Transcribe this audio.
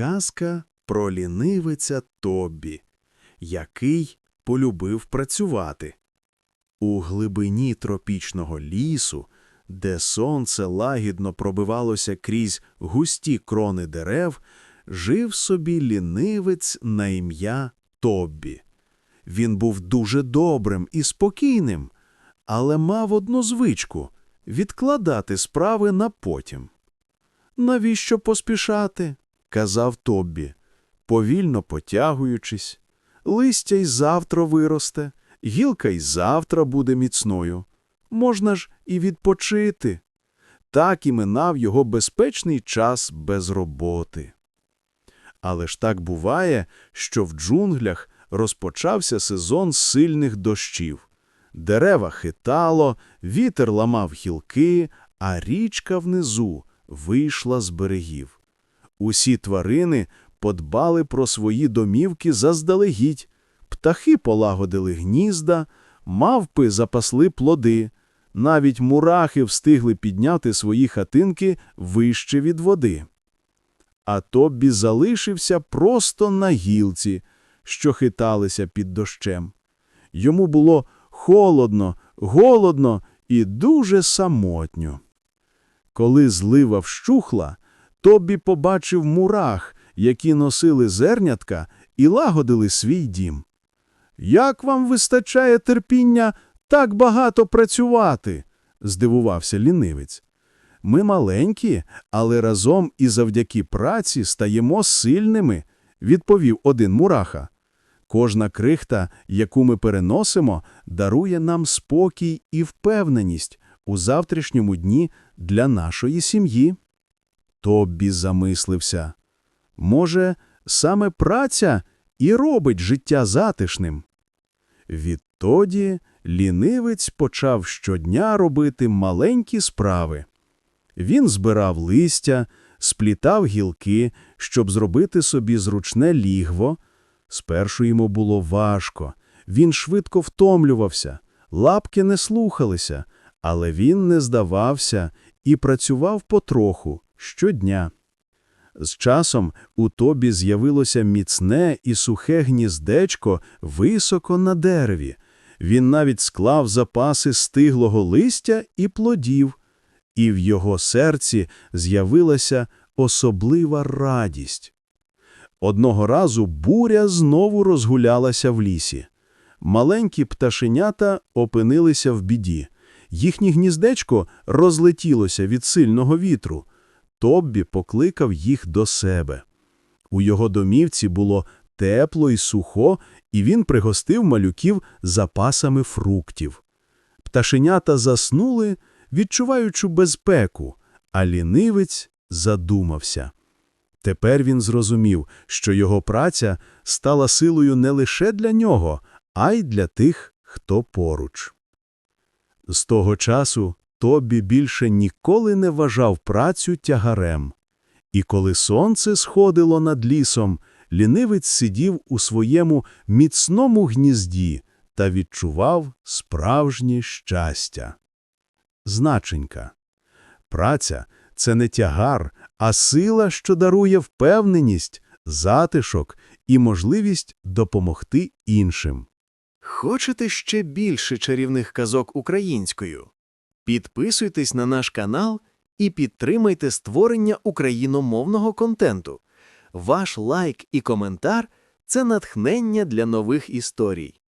Казка про лінивиця Тоббі, який полюбив працювати. У глибині тропічного лісу, де сонце лагідно пробивалося крізь густі крони дерев, жив собі лінивець на ім'я Тоббі. Він був дуже добрим і спокійним, але мав одну звичку – відкладати справи на потім. Навіщо поспішати? Казав Тоббі, повільно потягуючись. Листя й завтра виросте, гілка й завтра буде міцною. Можна ж і відпочити. Так і минав його безпечний час без роботи. Але ж так буває, що в джунглях розпочався сезон сильних дощів. Дерева хитало, вітер ламав гілки, а річка внизу вийшла з берегів. Усі тварини подбали про свої домівки заздалегідь, птахи полагодили гнізда, мавпи запасли плоди, навіть мурахи встигли підняти свої хатинки вище від води. А Тоббі залишився просто на гілці, що хиталися під дощем. Йому було холодно, голодно і дуже самотньо. Коли злива вщухла, Тобі побачив мурах, які носили зернятка і лагодили свій дім. Як вам вистачає терпіння так багато працювати? здивувався лінивець. Ми маленькі, але разом і завдяки праці стаємо сильними, відповів один мураха. Кожна крихта, яку ми переносимо, дарує нам спокій і впевненість у завтрашньому дні для нашої сім'ї. Тоббі замислився. Може, саме праця і робить життя затишним. Відтоді лінивець почав щодня робити маленькі справи. Він збирав листя, сплітав гілки, щоб зробити собі зручне лігво. Спершу йому було важко, він швидко втомлювався, лапки не слухалися, але він не здавався і працював потроху, щодня. З часом у тобі з'явилося міцне і сухе гніздечко високо на дереві. Він навіть склав запаси стиглого листя і плодів, і в його серці з'явилася особлива радість. Одного разу буря знову розгулялася в лісі. Маленькі пташенята опинилися в біді. Їхнє гніздечко розлетілося від сильного вітру. Тоббі покликав їх до себе. У його домівці було тепло і сухо, і він пригостив малюків запасами фруктів. Пташенята заснули, відчуваючи безпеку, а лінивець задумався. Тепер він зрозумів, що його праця стала силою не лише для нього, а й для тих, хто поруч. З того часу Тобі більше ніколи не вважав працю тягарем. І коли сонце сходило над лісом, лінивець сидів у своєму міцному гнізді та відчував справжнє щастя. Значенька. Праця – це не тягар, а сила, що дарує впевненість, затишок і можливість допомогти іншим. Хочете ще більше чарівних казок українською? Підписуйтесь на наш канал і підтримайте створення україномовного контенту. Ваш лайк і коментар – це натхнення для нових історій.